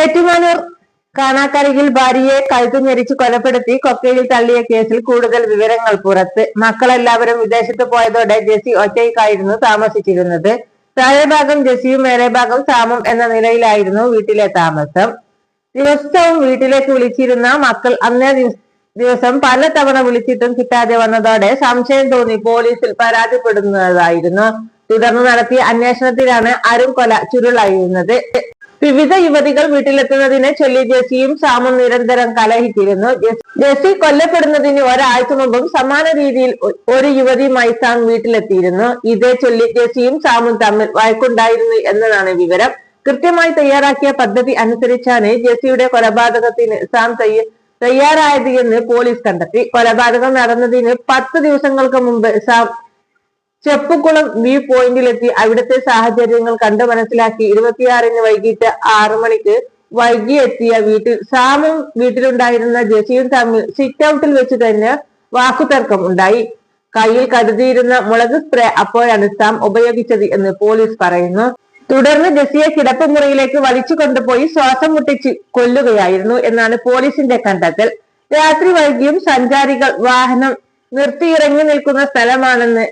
ഏറ്റുമാനൂർ കാണാക്കരയിൽ ഭാര്യയെ കഴുത്തു ഞെരിച്ച് കൊലപ്പെടുത്തി കൊക്കയിൽ തള്ളിയ കേസിൽ കൂടുതൽ വിവരങ്ങൾ പുറത്ത്. മക്കളെല്ലാവരും വിദേശത്ത് പോയതോടെ ജെസി ഒറ്റയ്ക്കായിരുന്നു താമസിച്ചിരുന്നത്. താഴെഭാഗം ജെസിയും മേലെഭാഗം സാമും എന്ന നിലയിലായിരുന്നു വീട്ടിലെ താമസം. ദിവസവും വീട്ടിലേക്ക് വിളിച്ചിരുന്ന മക്കൾ അന്നേ ദിവസം പല തവണ വിളിച്ചിട്ടും കിട്ടാതെ വന്നതോടെ സംശയം തോന്നി പോലീസിൽ പരാതിപ്പെടുന്നതായിരുന്നു. തുടർന്ന് നടത്തിയ അന്വേഷണത്തിലാണ് അരുൺ കൊല ചുരുളായിരുന്നത് വിവിധ യുവതികൾ വീട്ടിലെത്തുന്നതിനെ ചൊല്ലി ജെസിയും സാമും നിരന്തരം കലഹിച്ചിരുന്നു. ജെസ്- കൊല്ലപ്പെടുന്നതിന് ഒരാഴ്ച മുമ്പും സമാന രീതിയിൽ ഒരു യുവതിയുമായി സാം വീട്ടിലെത്തിയിരുന്നു. ഇതേ ചൊല്ലി ജെസിയും സാമും തമ്മിൽ വഴക്കുണ്ടായിരുന്നു എന്നതാണ് വിവരം. കൃത്യമായി തയ്യാറാക്കിയ പദ്ധതി അനുസരിച്ചാണ് ജെസിയുടെ കൊലപാതകത്തിന് സാം തയ്യ- തയ്യാറായത് എന്ന് പോലീസ് കണ്ടെത്തി. കൊലപാതകം നടന്നതിന് പത്ത് ദിവസങ്ങൾക്ക് മുമ്പ് സാം ചെപ്പുകുളം വ്യൂ പോയിന്റിലെത്തി. അവിടുത്തെ സാഹചര്യങ്ങൾ കണ്ടു മനസ്സിലാക്കി. ഇരുപത്തിയാറിന് വൈകിട്ട് ആറു മണിക്ക് വൈകി എത്തിയ വീട്ടിൽ സാമും വീട്ടിലുണ്ടായിരുന്ന ജെസിയും തമ്മിൽ സിറ്റ് ഔട്ടിൽ വെച്ച് തന്നെ വാക്കുതർക്കം ഉണ്ടായി. കയ്യിൽ കരുതിയിരുന്ന മുളക് സ്പ്രേ അപ്പോഴാണ് സാം ഉപയോഗിച്ചത് എന്ന് പോലീസ് പറയുന്നു. തുടർന്ന് ജെസിയെ കിടപ്പുമുറിയിലേക്ക് വലിച്ചു കൊണ്ടുപോയി ശ്വാസം മുട്ടിച്ച് കൊല്ലുകയായിരുന്നു എന്നാണ് പോലീസിന്റെ കണ്ടെത്തൽ. രാത്രി വൈകിയും സഞ്ചാരികൾ വാഹനം നിർത്തിയിറങ്ങി നിൽക്കുന്ന സ്ഥലമാണെന്ന്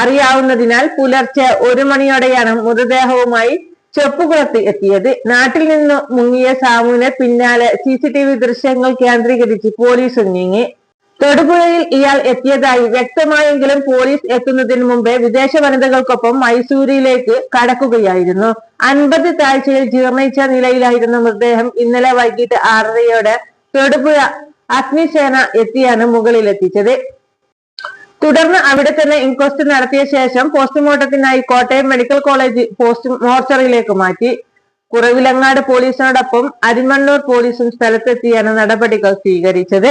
അറിയാവുന്നതിനാൽ പുലർച്ചെ ഒരു മണിയോടെയാണ് മൃതദേഹവുമായി ചെപ്പുകുളത്ത് എത്തിയത്. നാട്ടിൽ നിന്ന് മുങ്ങിയ സാമുവിനെ പിന്നാലെ സി സി ടി വി ദൃശ്യങ്ങൾ കേന്ദ്രീകരിച്ച് പോലീസ് നീങ്ങി. തൊടുപുഴയിൽ ഇയാൾ എത്തിയതായി വ്യക്തമായെങ്കിലും പോലീസ് എത്തുന്നതിന് മുമ്പേ വിദേശ വനിതകൾക്കൊപ്പം മൈസൂരിലേക്ക് കടക്കുകയായിരുന്നു. അൻപത് താഴ്ചയിൽ ജീർണിച്ച നിലയിലായിരുന്ന മൃതദേഹം ഇന്നലെ വൈകിട്ട് ആറരയോടെ തൊടുപുഴ അഗ്നിസേന എത്തിയാണ് മുകളിലെത്തിച്ചത്. തുടർന്ന് അവിടെ തന്നെ ഇൻക്വസ്റ്റ് നടത്തിയ ശേഷം പോസ്റ്റ്മോർട്ടത്തിനായി കോട്ടയം മെഡിക്കൽ കോളേജ് പോസ്റ്റ് മോർച്ചറിയിലേക്ക് മാറ്റി. കുറവിലങ്ങാട് പോലീസിനോടൊപ്പം അരിമണ്ണൂർ പോലീസും സ്ഥലത്തെത്തിയാണ് നടപടികൾ സ്വീകരിച്ചത്.